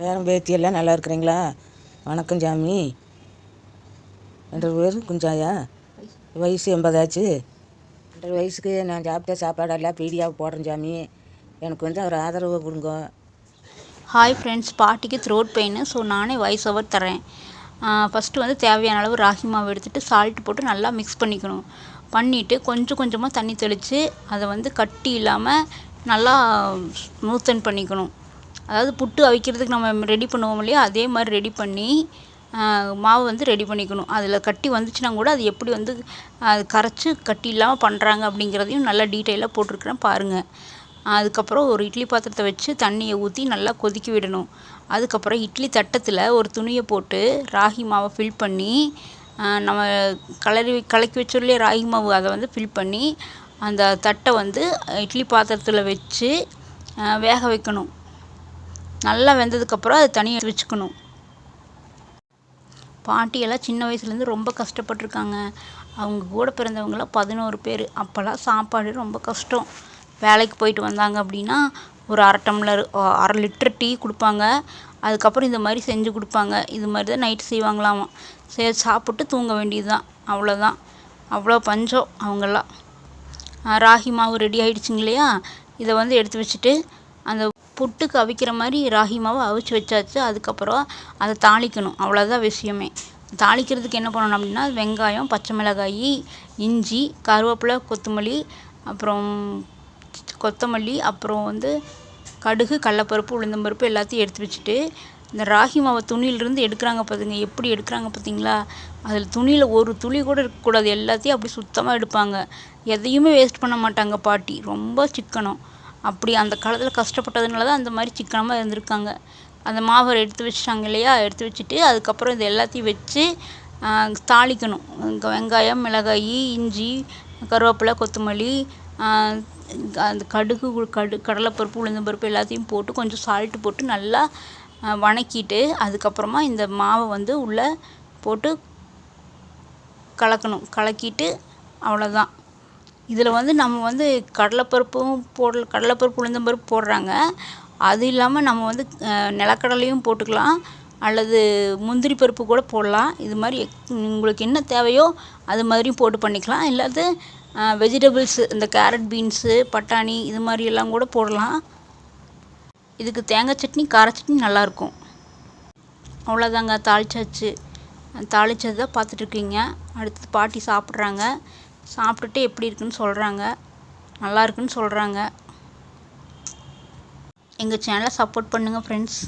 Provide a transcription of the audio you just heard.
பேரம் பேத்தி எல்லாம் நல்லா இருக்கிறீங்களா? வணக்கம் சாமி என்ற பேர் குஞ்சாயா? வயசு எண்பதாச்சு? ரெண்டு வயசுக்கு நான் சாப்பிட்ட சாப்பாடெல்லாம் பீடியாக போடுறேன் சாமி எனக்கு வந்து ஒரு ஆதரவு கொடுங்க. ஹாய் ஃப்ரெண்ட்ஸ் பாட்டிக்கு த்ரோட் பெயின் ஸோ நானே வாய்ஸ் ஓவர் தரேன் ஃபஸ்ட்டு வந்து தேவையான அளவு ராகி மாவு எடுத்துகிட்டு சால்ட் போட்டு நல்லா மிக்ஸ் பண்ணிக்கணும். பண்ணிவிட்டு கொஞ்சம் கொஞ்சமாக தண்ணி தெளித்து அதை வந்து கட்டி இல்லாமல் நல்லா ஸ்மூத்தன் பண்ணிக்கணும். அதாவது புட்டு அவிக்கிறதுக்கு நம்ம ரெடி பண்ணுவோம் இல்லையா? அதே மாதிரி ரெடி பண்ணி மாவு வந்து ரெடி பண்ணிக்கணும். அதில் கட்டி வந்துச்சுன்னா கூட அது எப்படி வந்து அது கரைச்சி கட்டி இல்லாமல் பண்ணுறாங்க அப்படிங்கிறதையும் நல்லா டீட்டெயிலாக போட்டிருக்கிறேன் பாருங்கள் அதுக்கப்புறம் ஒரு இட்லி பாத்திரத்தை வச்சு தண்ணியை ஊற்றி நல்லா கொதிக்க விடணும். அதுக்கப்புறம் இட்லி தட்டத்தில் ஒரு துணியை போட்டு ராகி மாவை ஃபில் பண்ணி நம்ம கலரி கலக்கி வச்சுள்ளே ராகி மாவு அதை வந்து ஃபில் பண்ணி அந்த தட்டை வந்து இட்லி பாத்திரத்தில் வச்சு வேக வைக்கணும். நல்லா வெந்ததுக்கப்புறம் அதை தனியாக வச்சுக்கணும். பாட்டியெல்லாம் சின்ன வயசுலேருந்து ரொம்ப கஷ்டப்பட்டிருக்காங்க. அவங்க கூட பிறந்தவங்களாம் பதினோரு பேர். அப்போல்லாம் சாப்பாடு ரொம்ப கஷ்டம். வேலைக்கு போயிட்டு வந்தாங்க அப்படின்னா ஒரு அரை டம்ளர் அரை லிட்டர் டீ கொடுப்பாங்க. அதுக்கப்புறம் இந்த மாதிரி செஞ்சு கொடுப்பாங்க. இது மாதிரி தான் நைட்டு செய்வாங்களாம். சரி சாப்பிட்டு தூங்க வேண்டியது தான் அவ்வளோதான். அவ்வளோ பஞ்சம் அவங்கெல்லாம். ராகி மாவு ரெடி ஆகிடுச்சிங்க இல்லையா? இதை வந்து எடுத்து வச்சுட்டு அந்த புட்டுக்கு அவிக்கிற மாதிரி ராகி மாவை அவிச்சு வச்சாச்சு. அதுக்கப்புறம் அதை தாளிக்கணும். அவ்வளோதான் விஷயமே. தாளிக்கிறதுக்கு என்ன பண்ணணும் அப்படின்னா வெங்காயம் பச்சை மிளகாய் இஞ்சி கருவேப்பிலை கொத்தமல்லி அப்புறம் கொத்தமல்லி அப்புறம் வந்து கடுகு கடலப்பருப்பு உளுந்தம்பருப்பு எல்லாத்தையும் எடுத்து வச்சுட்டு இந்த ராகி மாவை துணியிலிருந்து எடுக்கிறாங்க பார்த்துங்க எப்படி எடுக்கிறாங்க பார்த்தீங்களா அதில் துணியில் ஒரு துளி கூட இருக்கக்கூடாது. எல்லாத்தையும் அப்படி சுத்தமாக எடுப்பாங்க. எதையுமே வேஸ்ட் பண்ண மாட்டாங்க பாட்டி. ரொம்ப சிக்கனம். அப்படி அந்த காலத்தில் கஷ்டப்பட்டதுனால தான் அந்த மாதிரி சிக்கனமாக இருந்திருக்காங்க. அந்த மாவை எடுத்து வச்சிட்டாங்க இல்லையா? எடுத்து வச்சுட்டு அதுக்கப்புறம் இது எல்லாத்தையும் வச்சு தாளிக்கணும். வெங்காயம் மிளகாய் இஞ்சி கருவேப்பிலை கொத்தமல்லி அந்த கடுகு கடு கடலைப்பருப்பு உளுந்தம்பருப்பு எல்லாத்தையும் போட்டு கொஞ்சம் சால்ட்டு போட்டு நல்லா வணக்கிட்டு அதுக்கப்புறமா இந்த மாவை வந்து உள்ளே போட்டு கலக்கணும். கலக்கிட்டு அவ்வளோதான் இதில் வந்து நம்ம வந்து கடலைப்பருப்பும் போடல கடலைப்பருப்பு உளுந்தம்பருப்பு போடுறாங்க. அது இல்லாமல் நம்ம வந்து நிலக்கடலையும் போட்டுக்கலாம். அல்லது முந்திரி பருப்பு கூட போடலாம். இது மாதிரி உங்களுக்கு என்ன தேவையோ அது மாதிரியும் போட்டு பண்ணிக்கலாம். இல்லாது வெஜிடபிள்ஸு இந்த கேரட் பீன்ஸு பட்டாணி இது மாதிரி எல்லாம் கூட போடலாம். இதுக்கு தேங்காய் சட்னி கார சட்னி நல்லாயிருக்கும். அவ்வளோதாங்க தாளிச்சாச்சு. தாளிச்சது தான் பார்த்துட்ருக்கீங்க அடுத்தது பாட்டி சாப்பிட்றாங்க. சாப்பிட்டுட்டு எப்படி இருக்குன்னு சொல்கிறாங்க நல்லா இருக்குன்னு சொல்கிறாங்க எங்கள் சேனலை சப்போர்ட் பண்ணுங்கள் ஃப்ரெண்ட்ஸ்